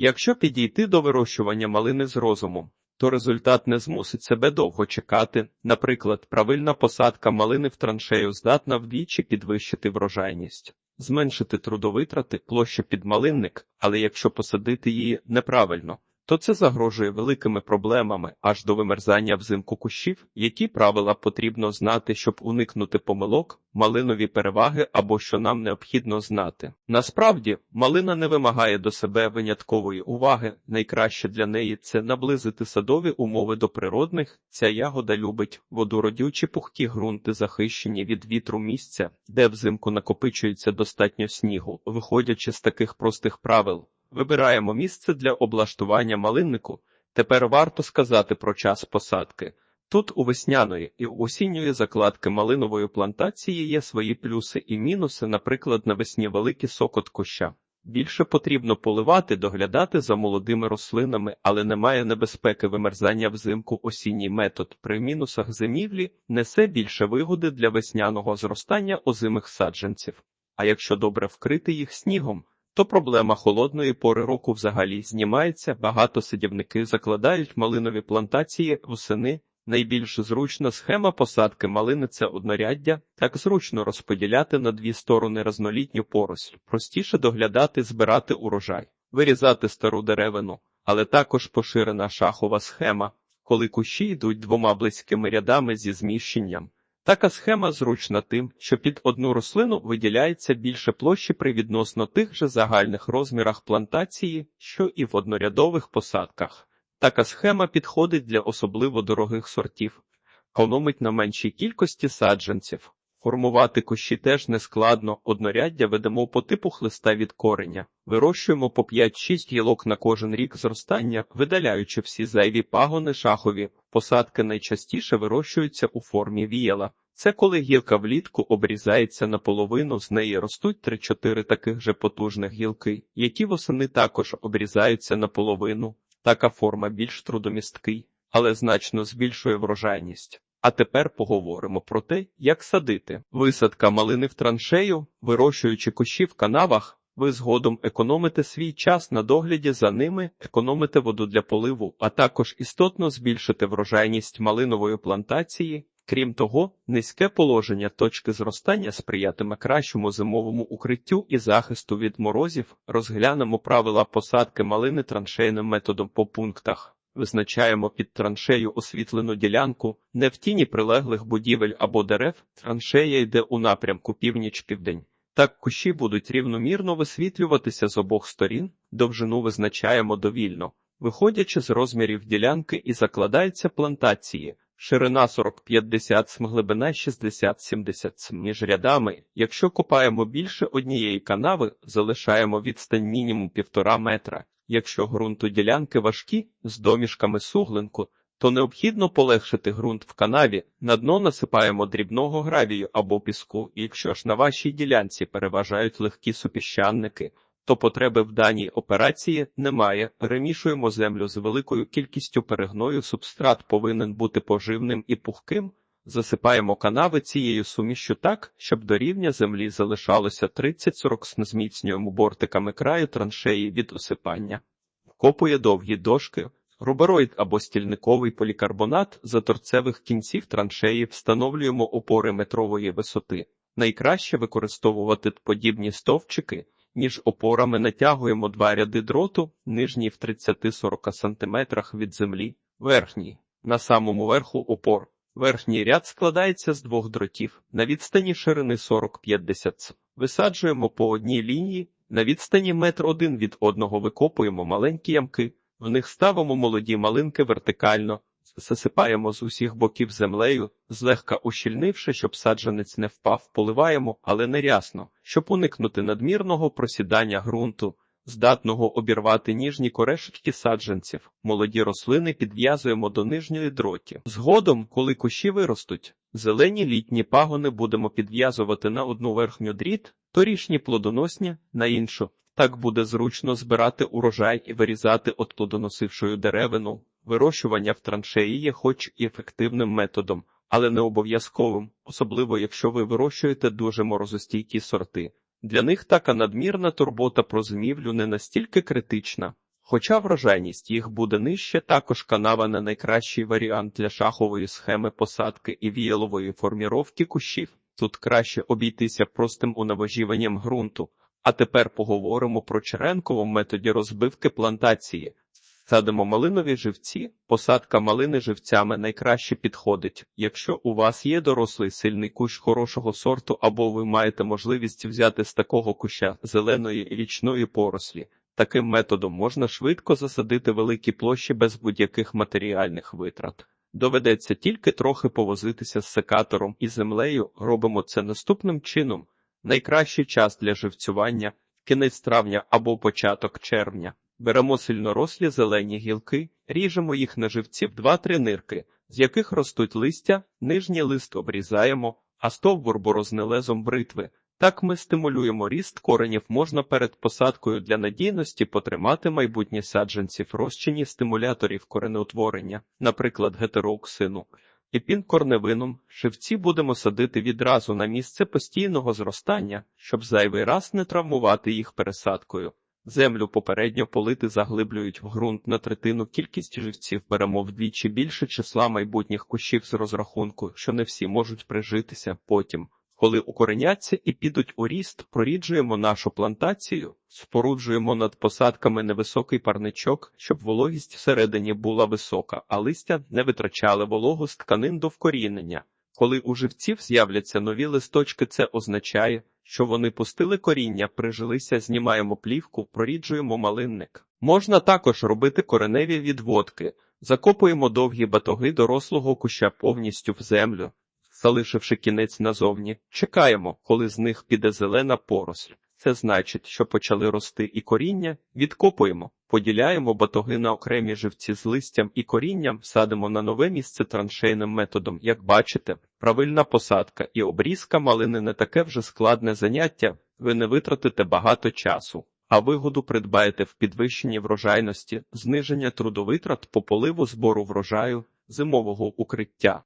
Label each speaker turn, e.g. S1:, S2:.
S1: Якщо підійти до вирощування малини з розумом, то результат не змусить себе довго чекати. Наприклад, правильна посадка малини в траншею здатна вдвічі підвищити врожайність, зменшити трудовитрати, площа під малинник, але якщо посадити її неправильно, то це загрожує великими проблемами аж до вимерзання взимку кущів, які правила потрібно знати, щоб уникнути помилок, малинові переваги або що нам необхідно знати. Насправді, малина не вимагає до себе виняткової уваги. Найкраще для неї це наблизити садові умови до природних. Ця ягода любить водородючі пухкі ґрунти, захищені від вітру місця, де взимку накопичується достатньо снігу, виходячи з таких простих правил. Вибираємо місце для облаштування малиннику. Тепер варто сказати про час посадки. Тут у весняної і осінньої закладки малинової плантації є свої плюси і мінуси, наприклад, навесні великий сокот куща. Більше потрібно поливати, доглядати за молодими рослинами, але немає небезпеки вимерзання взимку. Осінній метод при мінусах зимівлі несе більше вигоди для весняного зростання озимих саджанців. А якщо добре вкрити їх снігом, то проблема холодної пори року взагалі знімається. Багато садівники закладають малинові плантації восени. Найбільш зручна схема посадки малини це одноряддя, так зручно розподіляти на дві сторони разнолітню поросль, простіше доглядати, збирати урожай, вирізати стару деревину, але також поширена шахова схема, коли кущі йдуть двома близькими рядами зі зміщенням. Така схема зручна тим, що під одну рослину виділяється більше площі при відносно тих же загальних розмірах плантації, що і в однорядових посадках. Така схема підходить для особливо дорогих сортів, економить на меншій кількості саджанців. Формувати кущі теж нескладно, одноряддя ведемо по типу хлиста від кореня, вирощуємо по 5-6 гілок на кожен рік зростання, видаляючи всі зайві пагони шахові. Посадки найчастіше вирощуються у формі віяла. Це коли гілка влітку обрізається наполовину, з неї ростуть 3-4 таких же потужних гілки, які восени також обрізаються наполовину. Така форма більш трудомісткий, але значно збільшує врожайність. А тепер поговоримо про те, як садити. Висадка малини в траншею, вирощуючи кущі в канавах, ви згодом економите свій час на догляді за ними, економите воду для поливу, а також істотно збільшите врожайність малинової плантації. Крім того, низьке положення точки зростання сприятиме кращому зимовому укриттю і захисту від морозів. Розглянемо правила посадки малини траншейним методом по пунктах. Визначаємо під траншею освітлену ділянку, не в тіні прилеглих будівель або дерев, траншея йде у напрямку північ-південь. Так кущі будуть рівномірно висвітлюватися з обох сторін, довжину визначаємо довільно, виходячи з розмірів ділянки і закладаються плантації. Ширина 40-50 см, глибина 60-70 см. між рядами. Якщо копаємо більше однієї канави, залишаємо відстань мінімум 1,5 метра. Якщо ґрунту ділянки важкі з домішками суглинку, то необхідно полегшити ґрунт в канаві, на дно насипаємо дрібного гравію або піску, і якщо ж на вашій ділянці переважають легкі супіщанники, то потреби в даній операції немає. Перемішуємо землю з великою кількістю перегною, субстрат повинен бути поживним і пухким. Засипаємо канави цією сумішю так, щоб до рівня землі залишалося 30-40 зміцнюємо бортиками краю траншеї від осипання. Копує довгі дошки, рубероїд або стільниковий полікарбонат за торцевих кінців траншеї встановлюємо опори метрової висоти. Найкраще використовувати подібні стовпчики, між опорами натягуємо два ряди дроту, нижній в 30-40 см від землі, верхній на самому верху опор. Верхній ряд складається з двох дротів на відстані ширини 40-50 см. Висаджуємо по одній лінії, на відстані метр один від одного викопуємо маленькі ямки, в них ставимо молоді малинки вертикально, засипаємо з усіх боків землею, злегка ущільнивши, щоб саджанець не впав, поливаємо, але не рясно, щоб уникнути надмірного просідання ґрунту, здатного обірвати ніжні корешечки саджанців. Молоді рослини підв'язуємо до нижньої дроті. Згодом, коли кущі виростуть, зелені літні пагони будемо підв'язувати на одну верхню дріт, торішні плодоносні на іншу. Так буде зручно збирати урожай і вирізати от плодоносившою деревину. Вирощування в траншеї є хоч і ефективним методом, але не обов'язковим, особливо якщо ви вирощуєте дуже морозостійкі сорти. Для них така надмірна турбота про зимівлю не настільки критична. Хоча врожайність їх буде нижче, також канава не найкращий варіант для шахової схеми посадки і віялової форміровки кущів. Тут краще обійтися простим унавожіванням ґрунту. А тепер поговоримо про черенковому методі розбивки плантації. Садимо малинові живці. Посадка малини живцями найкраще підходить. Якщо у вас є дорослий сильний кущ хорошого сорту, або ви маєте можливість взяти з такого куща зеленої річної порослі. Таким методом можна швидко засадити великі площі без будь-яких матеріальних витрат. Доведеться тільки трохи повозитися з секатором і землею. Робимо це наступним чином. Найкращий час для живцювання кінець травня або початок червня. Беремо сильнорослі зелені гілки, ріжемо їх на живці в 2-3 нирки, з яких ростуть листя, нижній лист обрізаємо, а стовбур борознелезом бритви. Так ми стимулюємо ріст коренів, можна перед посадкою для надійності потримати майбутні саджанці в розчині стимуляторів коренеутворення, наприклад, гетерооксину. І пінкорневином живці будемо садити відразу на місце постійного зростання, щоб зайвий раз не травмувати їх пересадкою. Землю попередньо полити заглиблюють в ґрунт на третину кількість живців беремо вдвічі більше числа майбутніх кущів з розрахунку, що не всі можуть прижитися потім. Коли укореняться і підуть у ріст, проріджуємо нашу плантацію, споруджуємо над посадками невисокий парничок, щоб вологість всередині була висока, а листя не витрачали вологу з тканин до вкорінення. Коли у живців з'являться нові листочки, це означає, що вони пустили коріння, прижилися, знімаємо плівку, проріджуємо малинник. Можна також робити кореневі відводки, закопуємо довгі батоги дорослого куща повністю в землю, залишивши кінець назовні, чекаємо, коли з них піде зелена поросль. Це значить, що почали рости і коріння, відкопуємо, поділяємо батоги на окремі живці з листям і корінням, садимо на нове місце траншейним методом. Як бачите, правильна посадка і обрізка малини не таке вже складне заняття, ви не витратите багато часу, а вигоду придбаєте в підвищенні врожайності, зниження трудовитрат по поливу збору врожаю, зимового укриття.